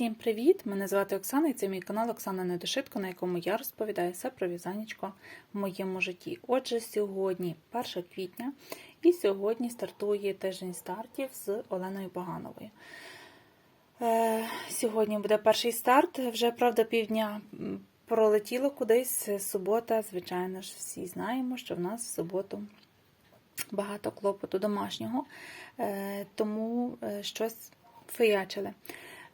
Всім привіт! Мене звати Оксана і це мій канал Оксана Недошитко, на якому я розповідаю все про в'язанечко в моєму житті. Отже, сьогодні 1 квітня, і сьогодні стартує тиждень стартів з Оленою Багановою. Е, сьогодні буде перший старт. Вже правда півдня пролетіло кудись. Субота, звичайно ж, всі знаємо, що в нас в суботу багато клопоту домашнього, е, тому е, щось феячили.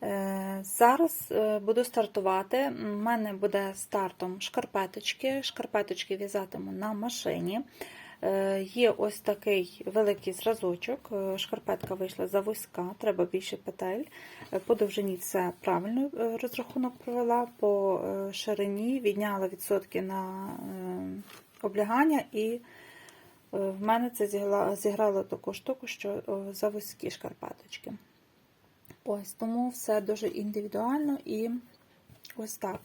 Е, Зараз е, буду стартувати. У мене буде стартом шкарпеточки. Шкарпеточки в'язатиму на машині. Е, Є ось такий великий зразочок. Шкарпетка вийшла за вузька, треба більше петель. По довжині все правильно розрахунок провела, по ширині відняла відсотки на облягання і в мене це зіграло, таку штуку, що за вузькі шкарпеточки. Ось, тому все дуже індивідуально і ось так.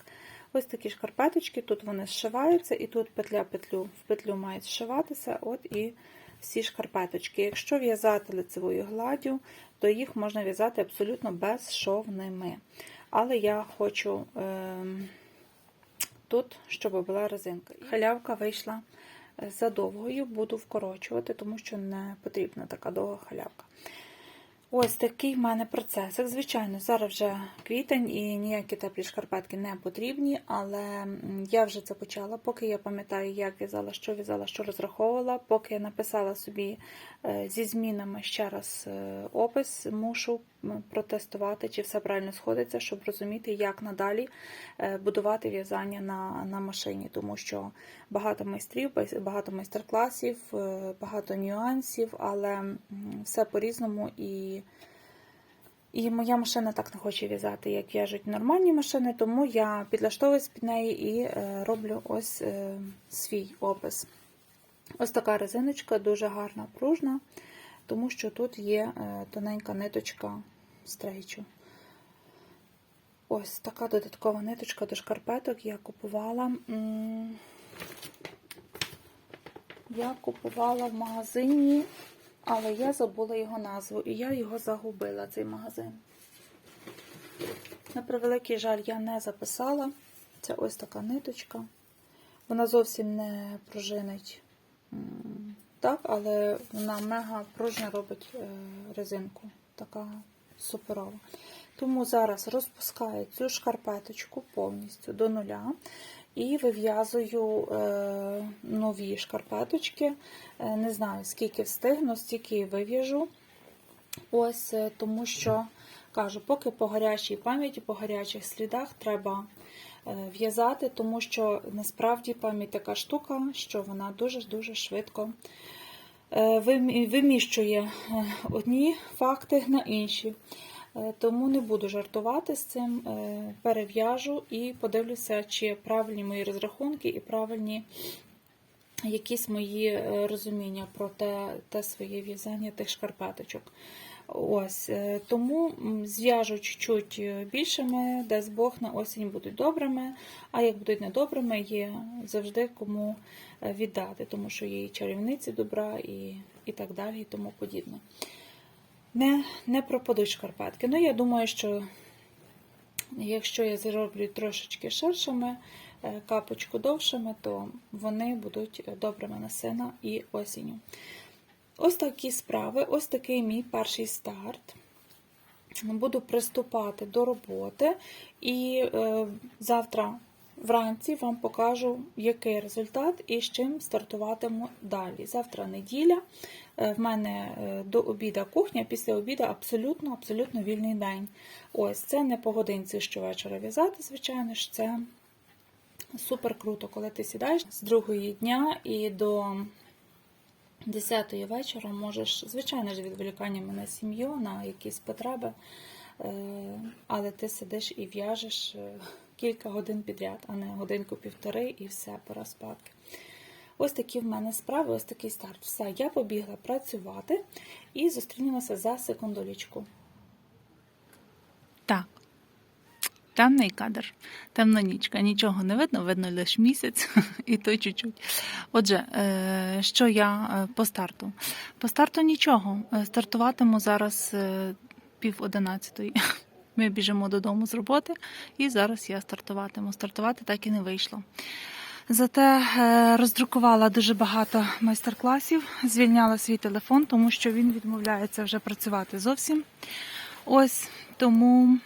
Ось такі шкарпеточки, тут вони зшиваються, і тут петля петлю в петлю мають зшиватися, от і всі шкарпеточки. Якщо в'язати лицевою гладдю, то їх можна в'язати абсолютно безшовними. Але я хочу е, тут, щоб була резинка. Халявка вийшла за довгою, буду вкорочувати, тому що не потрібна така довга халявка. Ось такий в мене процес. Як Звичайно, зараз вже квітень і ніякі теплі шкарпетки не потрібні, але я вже це почала. Поки я пам'ятаю, як в'язала, що в'язала, що розраховувала, поки я написала собі е, зі змінами ще раз е, опис, мушу протестувати, чи все правильно сходиться, щоб розуміти, як надалі е, будувати в'язання на, на машині, тому що багато майстрів, багато майстер-класів, багато нюансів, але все по-різному і. І моя машина так не хоче в'язати, як в'яжуть нормальні машини, тому я підлаштовуюсь під неї і е, роблю ось е, свій опис. Ось така резиночка, дуже гарна, пружна, тому що тут є е, тоненька ниточка стрейчу. Ось така додаткова ниточка до шкарпеток я купувала. Я купувала в магазині але я забула його назву, і я його загубила, цей магазин. На превеликий жаль, я не записала. Це ось така ниточка. Вона зовсім не пружинить так, але вона мега пружня робить е, резинку. Така суперова. Тому зараз розпускаю цю шкарпеточку повністю до нуля. І вив'язую е, нові шкарпеточки. Е, не знаю, скільки встигну, стільки вив'яжу. Ось, тому що, кажу, поки по гарячій пам'яті, по гарячих слідах треба в'язати, тому що насправді пам'ять така штука, що вона дуже-дуже швидко виміщує одні факти на інші. Е, тому не буду жартувати з цим, е, перев'яжу і подивлюся, чи правильні мої розрахунки і правильні якісь мої е, розуміння про те, те своє в'язання тих шкарпеточок. Ось, Тому зв'яжу чуть-чуть більшими, дасть Бог на осінь будуть добрими, а як будуть недобрими, є завжди кому віддати, тому що є і чарівниці добра, і, і так далі, і тому подібне не не пропадуть шкарпетки. Ну, я думаю, що якщо я зроблю трошечки ширшими, е, капочку довшими, то вони будуть добрими на сина і осінню. Ось такі справи, ось такий мій перший старт. Буду приступати до роботи, і е, завтра вранці вам покажу, який результат і з чим стартуватиму далі. Завтра неділя. Е, в мене е, до обіда кухня, після обіда абсолютно абсолютно вільний день. Ось це не по годинці щовечора в'язати, звичайно ж, це супер круто, коли ти сідаєш з другої дня і до 10 вечора можеш, звичайно ж, відволіканнями на сім'ю, на якісь потреби, е, але ти сидиш і в'яжеш кілька годин підряд, а не годинку-півтори і все, пора спадки. Ось такі в мене справи, ось такий старт. Все, я побігла працювати і зустрінемося за секундолічку. Так. Темний кадр, темна нічка, нічого не видно, видно лише місяць і то чуть-чуть. Отже, е, що я е, по старту? По старту нічого. Е, стартуватиму зараз пів одинадцятої. Ми біжимо додому з роботи, і зараз я стартуватиму. Стартувати так і не вийшло. Зате роздрукувала дуже багато майстер-класів, звільняла свій телефон, тому що він відмовляється вже працювати зовсім. Ось тому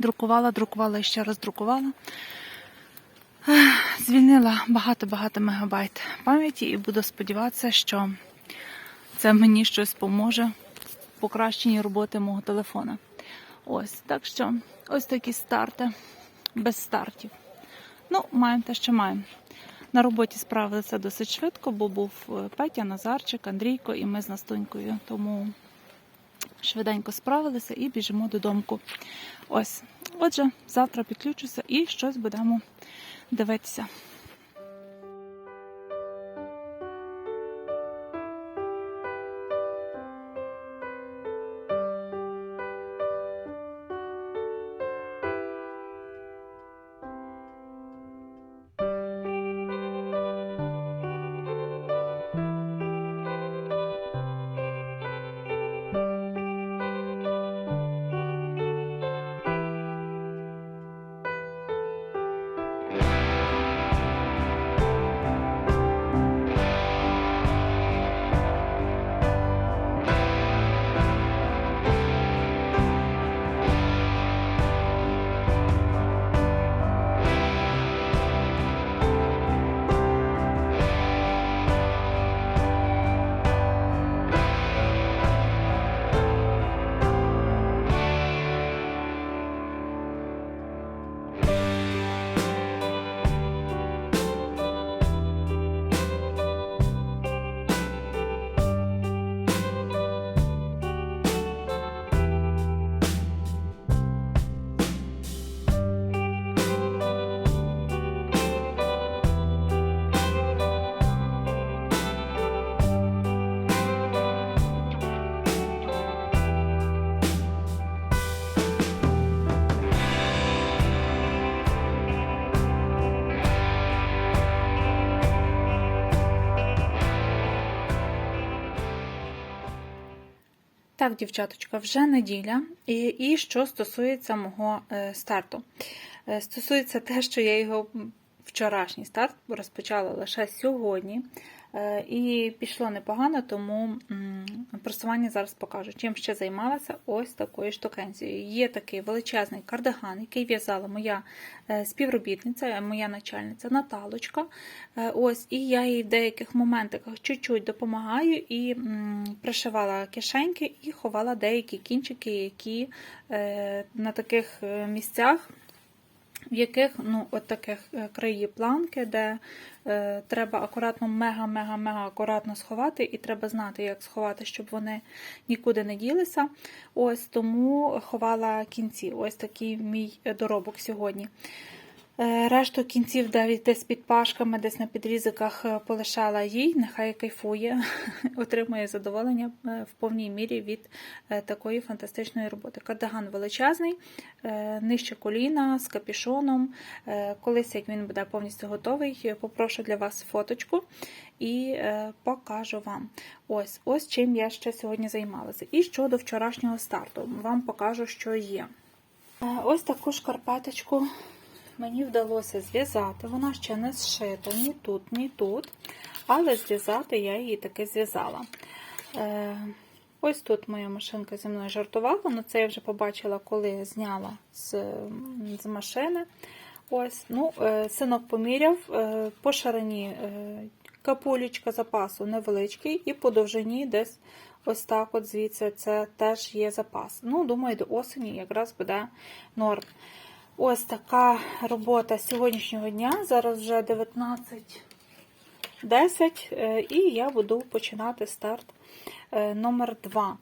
друкувала, друкувала і ще раз друкувала. Звільнила багато-багато мегабайт пам'яті і буду сподіватися, що це мені щось поможе в покращенні роботи мого телефона. Ось, так що ось такі старти без стартів. Ну, маємо те, що маємо. На роботі справилися досить швидко, бо був е, Петя, Назарчик, Андрійко і ми з Настунькою. Тому швиденько справилися і біжимо додому. Ось. Отже, завтра підключуся і щось будемо дивитися. Так, дівчаточка, вже неділя. І, і що стосується мого е, старту. Е, стосується те, що я його вчорашній старт розпочала лише сьогодні. Е, і пішло непогано, тому просування зараз покажу. Чим ще займалася ось такою штукенцією. Є такий величезний кардиган, який в'язала моя е, співробітниця, моя начальниця Наталочка. Е, Ось, і я їй в деяких моментах чуть-чуть допомагаю і пришивала кишеньки і ховала деякі кінчики, які е, на таких е, місцях. В яких ну, от таких е, краї планки, де е, треба акуратно, мега-мега-мега акуратно сховати, і треба знати, як сховати, щоб вони нікуди не ділися. Ось тому ховала кінці. Ось такий мій доробок сьогодні. Е, Решту кінців навіть десь під пашками, десь на підрізиках е, полишала їй, нехай кайфує, отримує задоволення е, в повній мірі від такої фантастичної роботи. Кардиган величезний, нижче коліна з капішоном. Колись, як він буде повністю готовий, попрошу для вас фоточку і покажу вам. Ось, ось чим я ще сьогодні займалася. І щодо вчорашнього старту, вам покажу, що є. Ось таку шкарпеточку мені вдалося зв'язати. Вона ще не зшита ні тут, ні тут. Але зв'язати я її таки зв'язала. Е, Ось тут моя машинка зі мною жартувала, але це я вже побачила, коли зняла з, з машини. Ось, ну, е, Синок поміряв е, по ширині капулечка запасу невеличкий, і по довжині десь ось так от звідси це теж є запас. Ну, думаю, до осені якраз буде норм. Ось така робота сьогоднішнього дня. Зараз вже 19.10 е, і я буду починати старт е, номер 2.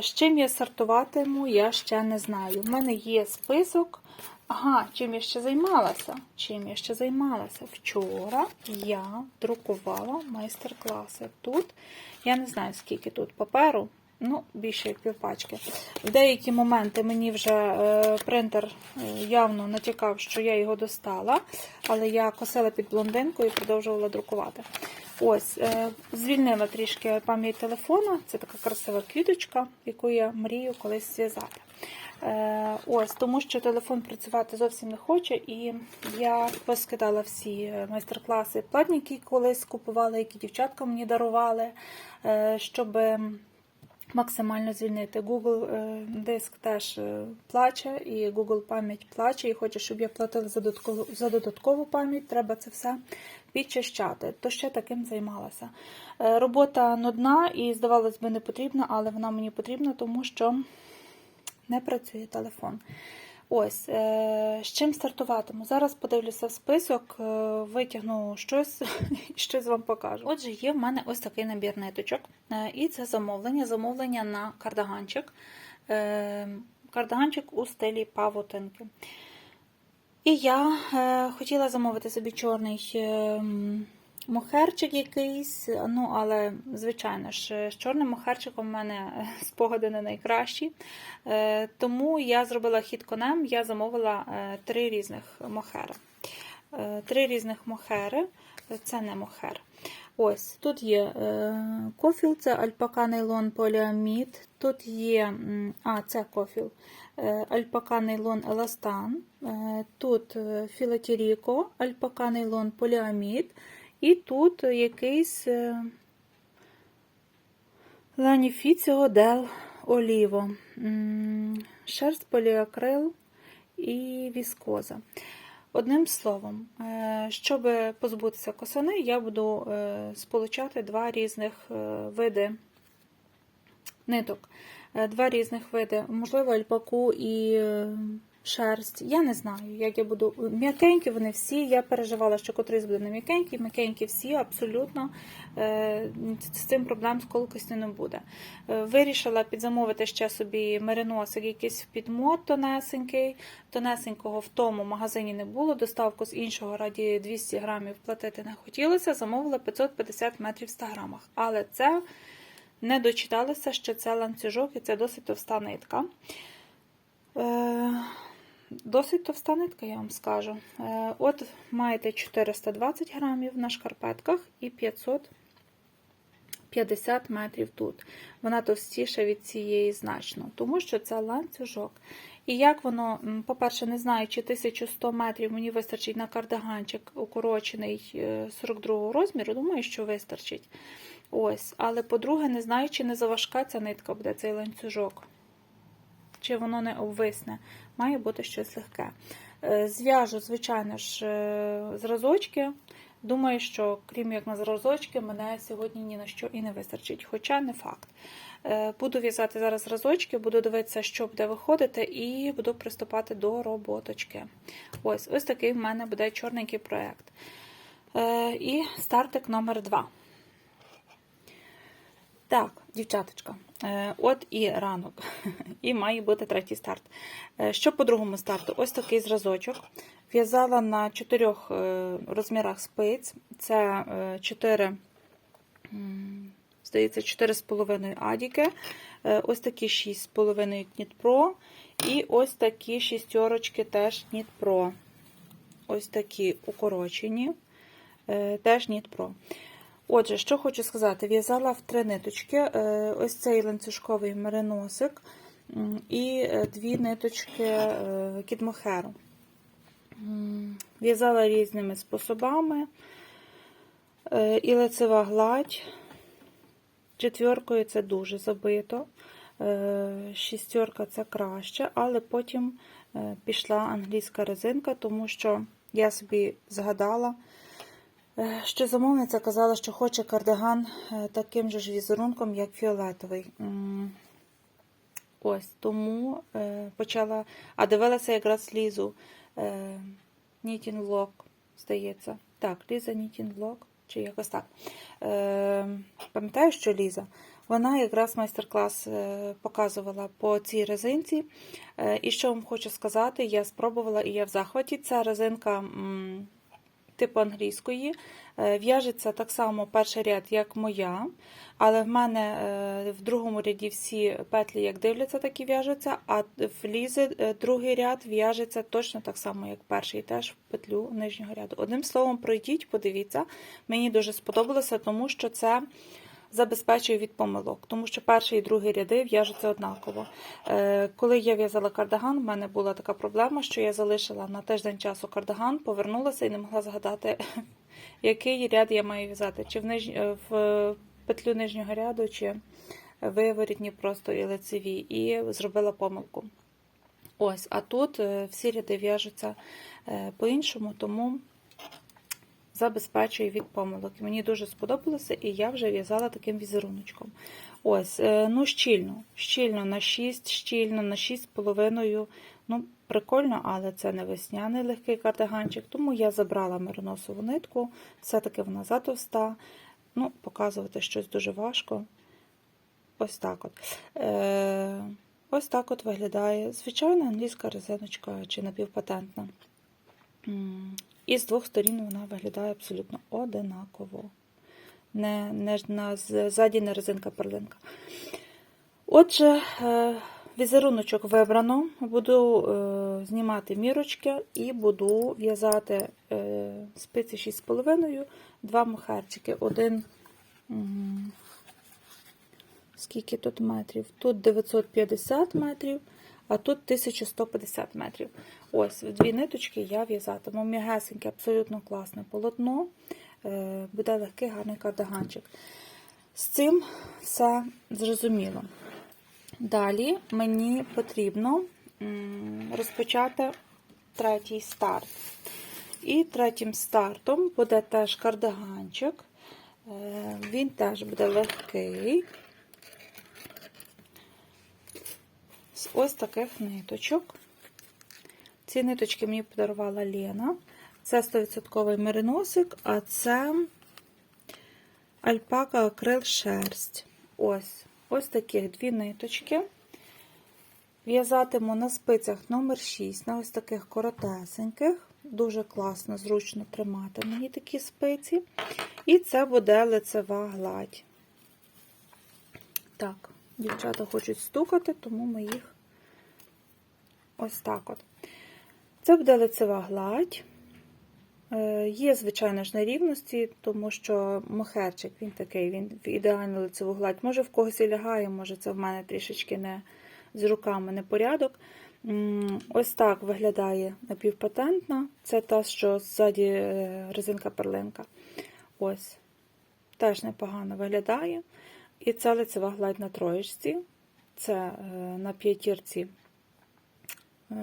З чим я стартуватиму, я ще не знаю. У мене є список. Ага, чим я ще займалася? Чим я ще займалася? Вчора я друкувала майстер-класи. Тут я не знаю, скільки тут паперу. Ну, більше як півпачки. В деякі моменти мені вже е, принтер е, явно натякав, що я його достала, але я косила під блондинку і продовжувала друкувати. Ось, е, звільнила трішки пам'ять телефона. Це така красива квіточка, яку я мрію колись зв'язати. Ось, тому що телефон працювати зовсім не хоче, і я поскидала всі майстер-класи платні, які колись купувала, які дівчатка мені дарували, щоб максимально звільнити. Google е, диск теж е, плаче, і Google пам'ять плаче, і хоче, щоб я платила за додаткову, за додаткову пам'ять. Треба це все відчищати. То ще таким займалася. Е, Робота нудна і, здавалось би, не потрібна, але вона мені потрібна, тому що не працює телефон. Ось, е, з чим стартуватиму? Зараз подивлюся в список, е, витягну щось і щось вам покажу. Отже, є в мене ось такий набір ниточок. Е, і це замовлення. Замовлення на кардаганчик. Кардаганчик у стилі павутинки. І я хотіла замовити собі чорний е, м, мохерчик якийсь, ну, але, звичайно ж, з чорним мохерчиком в мене е, спогади не найкращі. Е, тому я зробила хід конем, я замовила е, три різних мохери. Три різних мохери, це не мохер. Ось, тут є кофіл, це альпака нейлон поліамід. Тут є, а, це кофіл, альпака нейлон еластан. Тут філатіріко, альпака нейлон поліамід. І тут якийсь ланіфіціо дел оліво. Шерсть поліакрил і віскоза. Одним словом, е, щоб позбутися косини, я буду е, сполучати два різних е, види ниток. Два різних види, можливо, альпаку і шерсть. Я не знаю, як я буду. М'якенькі вони всі. Я переживала, що котрийсь буде не м'якенький, м'якенькі всі, абсолютно Е, з цим проблем з колкістю не буде. Е, Вирішила підзамовити ще собі мериносик, якийсь підмот тонесенький. Тонесенького в тому магазині не було. Доставку з іншого раді 200 грамів платити не хотілося. Замовила 550 метрів в 100 грамах. Але це не дочиталося, що це ланцюжок і це досить товста нитка. Е, Досить товста нитка, я вам скажу. Е, От маєте 420 грамів на шкарпетках і 550 метрів тут. Вона товстіша від цієї значно, тому що це ланцюжок. І як воно, по-перше, не знаю, чи 1100 метрів мені вистачить на кардиганчик укорочений е, 42 розміру, думаю, що вистачить. Ось, але по-друге, не знаю, чи не заважка ця нитка буде, цей ланцюжок. Чи воно не обвисне. Має бути щось легке. Е, Зв'яжу, звичайно ж, е, зразочки. Думаю, що крім як на зразочки, мене сьогодні ні на що і не вистачить, хоча не факт. Е, Буду в'язати зараз зразочки, буду дивитися, що буде виходити, і буду приступати до роботочки. Ось ось такий в мене буде чорненький проєкт. І стартик номер 2. Так, дівчаточка, е, от і ранок, і має бути третій старт. Е, Що по другому старту? Ось такий зразочок. В'язала на чотирьох е, розмірах спиць. Це 4, здається, 4,5 адіки, ось такі 6,5 Knit і ось такі шістерочки теж Knit Ось такі укорочені, теж Pro. Отже, що хочу сказати, в'язала в три ниточки, е, ось цей ланцюжковий мериносик і е, дві ниточки е, кідмохеру. В'язала різними способами. І лицева гладь. Четвіркою це дуже забито. Шістерка це краще, але потім пішла англійська резинка, тому що я собі згадала, що замовниця казала, що хоче кардиган е, таким же ж візерунком, як фіолетовий. Ось тому е, почала, а дивилася якраз Лізу е, Vlog, здається. Так, Ліза Vlog, чи якось так. Е, Пам'ятаю, що Ліза. Вона якраз майстер-клас е, показувала по цій резинці. Е, І що вам хочу сказати, я спробувала і я в захваті. Ця резинка типу англійської. Е, В'яжеться так само перший ряд, як моя, але в мене е, в другому ряді всі петлі, як дивляться, так і в'яжуться, а в лізи е, другий ряд в'яжеться точно так само, як перший, теж в петлю нижнього ряду. Одним словом, пройдіть, подивіться. Мені дуже сподобалося, тому що це забезпечую від помилок, тому що перший і другий ряди в'яжуться однаково. Е, Коли я в'язала кардиган, в мене була така проблема, що я залишила на тиждень часу кардиган, повернулася і не могла згадати, який ряд я маю в'язати, чи в, ниж... е, в петлю нижнього ряду, чи виворітні просто і лицеві, і зробила помилку. Ось, а тут е, всі ряди в'яжуться по-іншому, тому забезпечую від помилок. Мені дуже сподобалося, і я вже в'язала таким візеруночком. Ось, е, ну, щільно, щільно на 6, щільно на 6,5. Ну, прикольно, але це не весняний легкий кардиганчик, тому я забрала мериносову нитку, все-таки вона затовста. Ну, показувати щось дуже важко. Ось так от. Е, ось так от виглядає звичайна англійська резиночка чи напівпатентна. І з двох сторін вона виглядає абсолютно одинаково. Не, не на ззаді не резинка перлинка. Отже, е, візеруночок вибрано. Буду е, знімати мірочки і буду в'язати е, спиці 6,5, два мохерчики. Один. Скільки тут метрів? Тут 950 метрів, а тут 1150 метрів. Ось, в дві ниточки я в'язатиму. М'ягесеньке, абсолютно класне полотно. Е, Буде легкий, гарний кардиганчик. З цим все зрозуміло. Далі мені потрібно розпочати третій старт. І третім стартом буде теж кардиганчик. Е, Він теж буде легкий. З ось таких ниточок. Ці ниточки мені подарувала Лена. Це 100% мериносик, а це альпака акрил шерсть. Ось ось таких дві ниточки. В'язатиму на спицях номер 6 на ось таких коротесеньких. Дуже класно, зручно тримати мені такі спиці. І це буде лицева гладь. Так, дівчата хочуть стукати, тому ми їх ось так от. Це буде лицева гладь. Е, Є, звичайно ж, нерівності, тому що мохерчик, він такий, він в ідеальну лицеву гладь. Може, в когось і лягає, може, це в мене трішечки не з руками непорядок. М, Ось так виглядає напівпатентна. Це та, що ззаді е, резинка перлинка. Ось. Теж непогано виглядає. І це лицева гладь на троєчці. Це е, на п'ятірці е,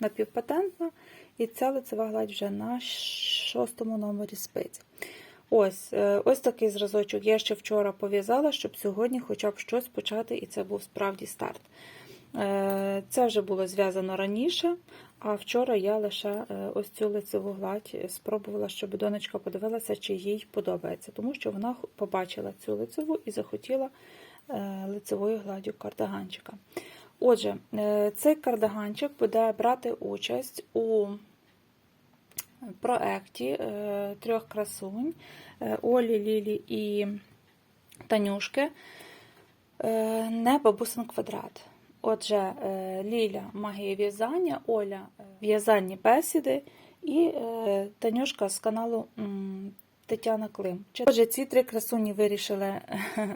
напівпатентна. І ця лицева гладь вже на шостому номері спиці. Ось е, ось такий зразочок. Я ще вчора пов'язала, щоб сьогодні хоча б щось почати, і це був справді старт. Це вже було зв'язано раніше, а вчора я лише е, ось цю лицеву гладь спробувала, щоб донечка подивилася, чи їй подобається, тому що вона побачила цю лицеву і захотіла е, лицевою гладдю кардиганчика. Отже, е, цей кардиганчик буде брати участь у проекті трьох красунь Олі, Лілі і Танюшки не бабусин квадрат. Отже, е, Ліля магія в'язання, Оля е, в'язальні бесіди і е, Танюшка з каналу Тетяна Клим. Отже, ці три красуні вирішили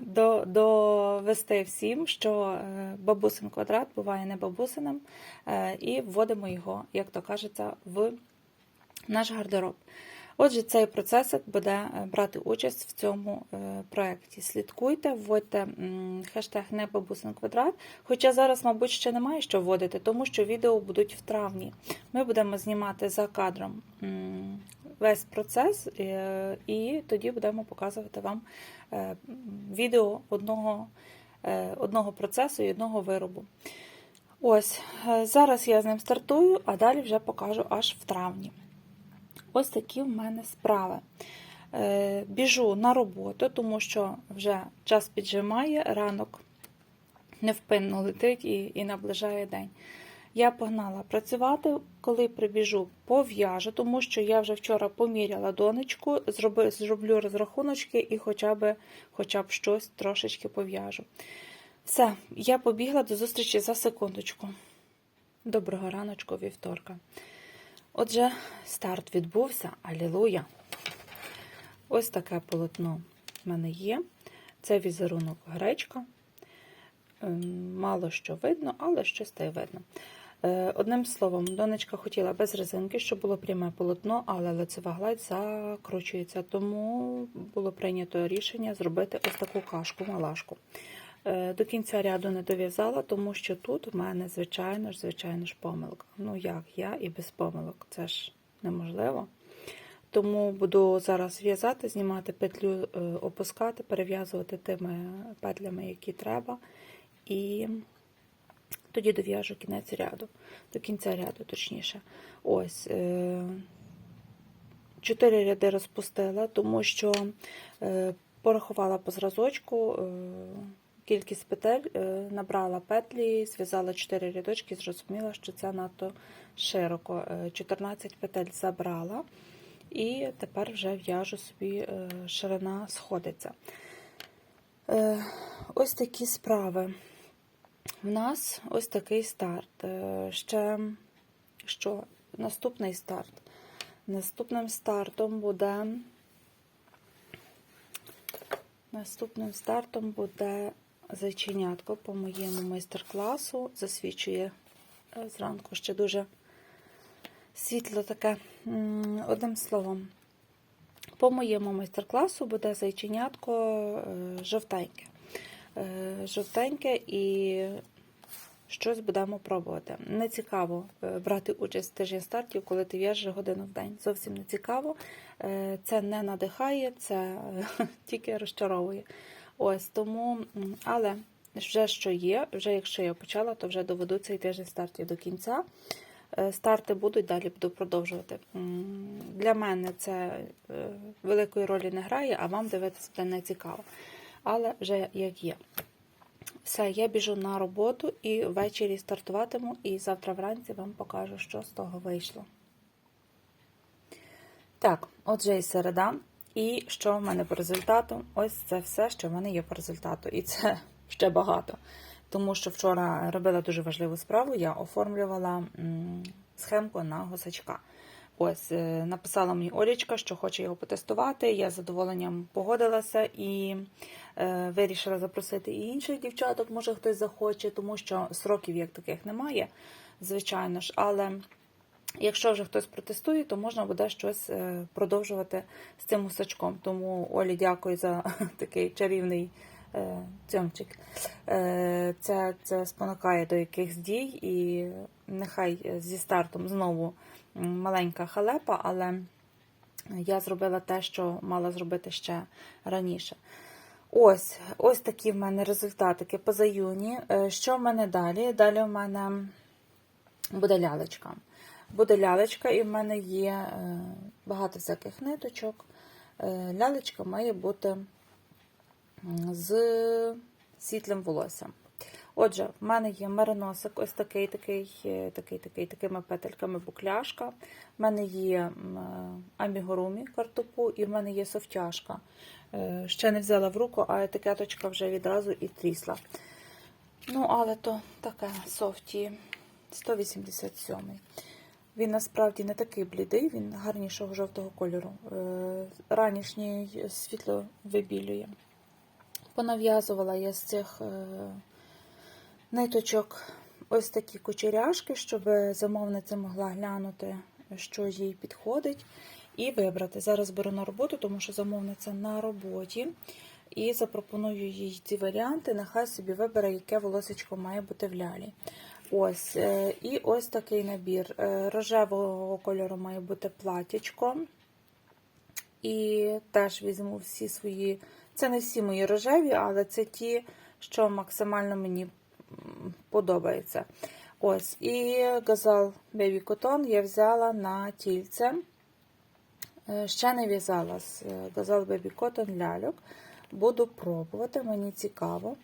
довести всім, що бабусин квадрат буває не бабусиним, е, і вводимо його, як то кажеться, в наш гардероб. Отже, цей процесик буде е, брати участь в цьому е, проєкті. Слідкуйте, вводьте хештег не квадрат. Хоча зараз, мабуть, ще немає що вводити, тому що відео будуть в травні. Ми будемо знімати за кадром весь процес, е, і тоді будемо показувати вам відео одного, одного процесу і одного виробу. Ось, зараз я з ним стартую, а далі вже покажу аж в травні. Ось такі в мене справи. Е, Біжу на роботу, тому що вже час піджимає, ранок невпинно летить і, і наближає день. Я погнала працювати, коли прибіжу, пов'яжу, тому що я вже вчора поміряла донечку, зроби, зроблю розрахуночки і хоча б, хоча б щось трошечки пов'яжу. Все, я побігла до зустрічі за секундочку. Доброго раночку, вівторка. Отже, старт відбувся. Алілуя! Ось таке полотно в мене є. Це візерунок гречка. Ем, Мало що видно, але щось та й видно. Е, Одним словом, донечка хотіла без резинки, щоб було пряме полотно, але лицева гладь закручується. Тому було прийнято рішення зробити ось таку кашку, малашку. Е, До кінця ряду не дов'язала, тому що тут в мене, звичайно ж, звичайно ж, помилка. Ну як, я і без помилок. Це ж неможливо. Тому буду зараз в'язати, знімати петлю, е, опускати, перев'язувати тими петлями, які треба. І тоді дов'яжу кінець ряду, до кінця ряду, точніше. Ось. е, Чотири ряди розпустила, тому що е, порахувала по зразочку е, кількість петель, е, набрала петлі, зв'язала 4 рядочки, зрозуміла, що це надто широко. Е, 14 петель забрала, і тепер вже в'яжу собі, е, ширина сходиться. Е, Ось такі справи. В нас ось такий старт. Е, Ще що? Наступний старт. Наступним стартом буде. Наступним стартом буде зайченятко по моєму майстер-класу. Засвічує е, зранку ще дуже світло таке. Одним словом, по моєму майстер-класу буде зайченятко е, жовтеньке. Е, Жовтеньке і щось будемо пробувати. Не цікаво брати участь в тижні стартів, коли ти в'яжеш годину в день. Зовсім не цікаво. Це не надихає, це тільки розчаровує. Ось тому, але вже що є, вже якщо я почала, то вже доведу цей тиждень стартів до кінця. Е, Старти будуть, далі буду продовжувати. Для мене це е, великої ролі не грає, а вам дивитися буде не цікаво. Але вже як є. Все, я біжу на роботу і ввечері стартуватиму, і завтра вранці вам покажу, що з того вийшло. Так, отже, і середа. І що в мене по результату? Ось це все, що в мене є по результату. І це ще багато. Тому що вчора робила дуже важливу справу. Я оформлювала схемку на гусачка. Ось е, написала мені Олічка, що хоче його потестувати. Я з задоволенням погодилася і е, вирішила запросити і інших дівчаток, може хтось захоче, тому що сроків як таких немає, звичайно ж. Але якщо вже хтось протестує, то можна буде щось е, продовжувати з цим гусачком. Тому Олі дякую за такий чарівний е, цьомчик. Е, Це, це спонукає до якихось дій, і нехай зі стартом знову маленька халепа, але я зробила те, що мала зробити ще раніше. Ось, ось такі в мене результатики по заюні. Е, Що в мене далі? Далі в мене буде лялечка. Буде лялечка, і в мене є е, багато всяких ниточок. Е, Лялечка має бути з світлим волоссям. Отже, в мене є мериносик, ось такий, такий, е, такий, такий, такими петельками букляшка. В мене є м, амігурумі картопу, і в мене є софтяшка. Ще не взяла в руку, а етикеточка вже відразу і трісла. Ну, але то таке софті 187. Він насправді не такий блідий, він гарнішого жовтого кольору. Е, Ранішній світло вибілює. Понав'язувала я з цих е, ниточок ось такі кучеряшки, щоб замовниця могла глянути, що їй підходить, і вибрати. Зараз беру на роботу, тому що замовниця на роботі. І запропоную їй ці варіанти. Нехай собі вибере, яке волосечко має бути в лялі. Ось, е, і ось такий набір. Е, Рожевого кольору має бути платячко. І теж візьму всі свої. Це не всі мої рожеві, але це ті, що максимально мені подобається. Ось, і газал Baby Cotton я взяла на тільце. Е, Ще не в'язала з газал Baby Cotton ляльок. Буду пробувати, мені цікаво.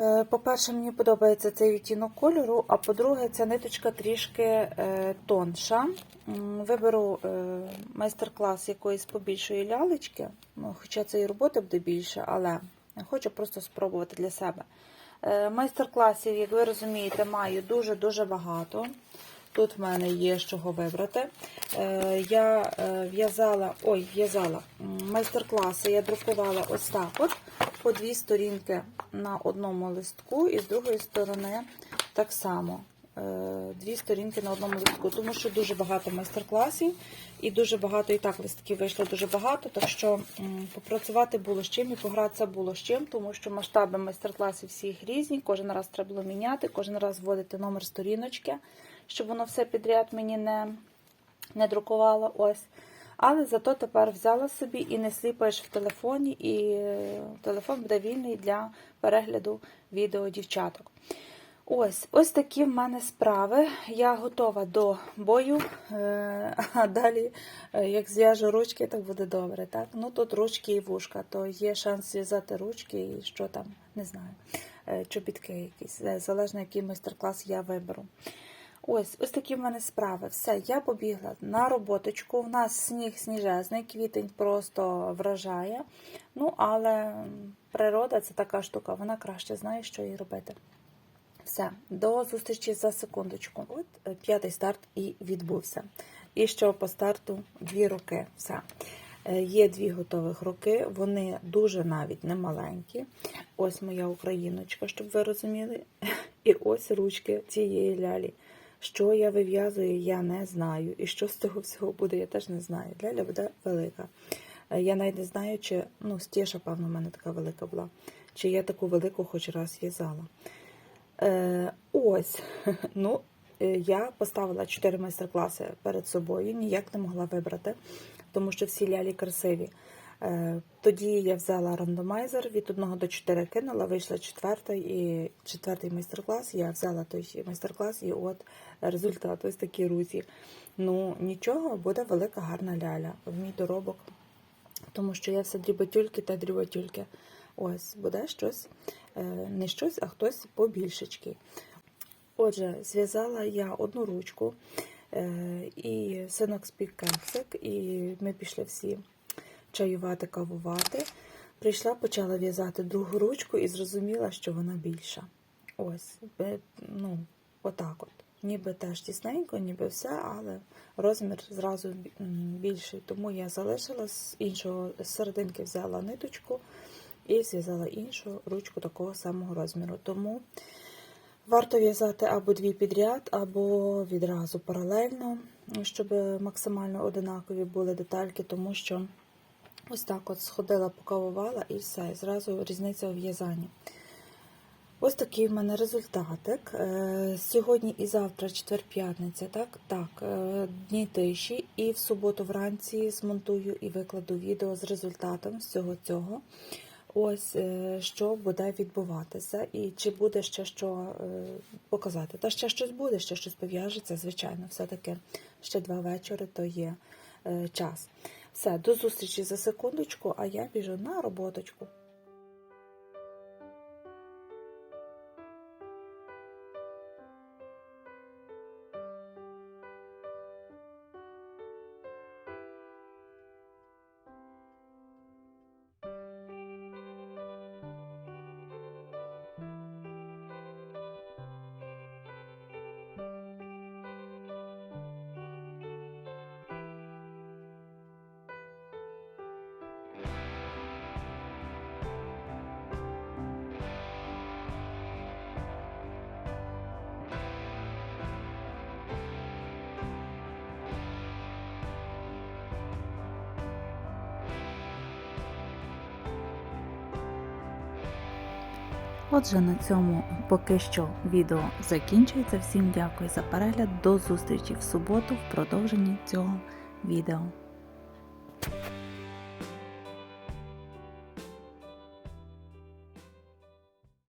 Е, По-перше, мені подобається цей відтінок кольору, а по-друге, ця ниточка трішки е, тонша. Виберу е, майстер-клас якоїсь побільшої лялечки, ну, хоча це і роботи буде більше, але хочу просто спробувати для себе. Майстер-класів, як ви розумієте, маю дуже-дуже багато. Тут в мене є з чого вибрати. Я в'язала, ой, в'язала майстер-класи, я друкувала ось так от. По дві сторінки на одному листку, і з другої сторони так само. е, Дві сторінки на одному листку, тому що дуже багато майстер-класів і дуже багато, і так листків вийшло дуже багато. Так що попрацювати було з чим і погратися було з чим, тому що масштаби майстер-класів всіх різні. Кожен раз треба було міняти, кожен раз вводити номер сторіночки, щоб воно все підряд мені не, не друкувало. Ось. Але зато тепер взяла собі і не сліпаєш в телефоні, і е, телефон буде вільний для перегляду відео дівчаток. Ось, ось такі в мене справи. Я готова до бою. Е, А далі, е, як зв'яжу ручки, так буде добре. Так? Ну тут ручки і вушка, то є шанс зв'язати ручки і що там, не знаю, чобітки якісь, залежно який майстер-клас я виберу. Ось, ось такі в мене справи. Все, я побігла на роботочку. У нас сніг сніжезний, квітень просто вражає. Ну, але природа це така штука, вона краще знає, що їй робити. Все, до зустрічі за секундочку. От е, п'ятий старт і відбувся. І що по старту дві роки. Все. Е, Є дві готових роки, вони дуже навіть не маленькі. Ось моя україночка, щоб ви розуміли. І ось ручки цієї лялі. Що я вив'язую, я не знаю. І що з цього всього буде, я теж не знаю. Ляля буде велика. Е, Я навіть не знаю, чи ну, стіша, певно, в мене така велика була. Чи я таку велику хоч раз в'язала. Е, ось, ну, е, я поставила 4 майстер-класи перед собою, ніяк не могла вибрати, тому що всі лялі красиві. Е, тоді я взяла рандомайзер від 1 до 4 кинула, вийшла четвертий і четвертий майстер-клас. Я взяла той майстер-клас, і от результат ось такі руці. Ну, нічого, буде велика гарна ляля в мій доробок, тому що я все дріботюльки та дріботюльки. Ось, буде щось, е, не щось, а хтось побільшечки. Отже, зв'язала я одну ручку е, і синок спік кексик, і ми пішли всі чаювати, кавувати. Прийшла, почала в'язати другу ручку і зрозуміла, що вона більша. Ось, ну, отак от. Ніби теж тісненько, ніби все, але розмір зразу більший. Тому я залишила з іншого з серединки взяла ниточку і зв'язала іншу ручку такого самого розміру. Тому варто в'язати або дві підряд, або відразу паралельно, щоб максимально одинакові були детальки, тому що ось так от сходила, покавувала і все, і зразу різниця у в'язанні. Ось такий в мене результатик. Е, Сьогодні і завтра, четвер-п'ятниця, так? Так, е, дні тиші. І в суботу вранці змонтую і викладу відео з результатом всього цього. Ось е, що буде відбуватися, і чи буде ще що показати. Та ще щось буде, ще щось пов'яжеться, звичайно, все-таки ще два вечори то є час. Все, до зустрічі за секундочку, а я біжу на роботочку. Отже, на цьому поки що відео закінчується. Всім дякую за перегляд. До зустрічі в суботу в продовженні цього відео.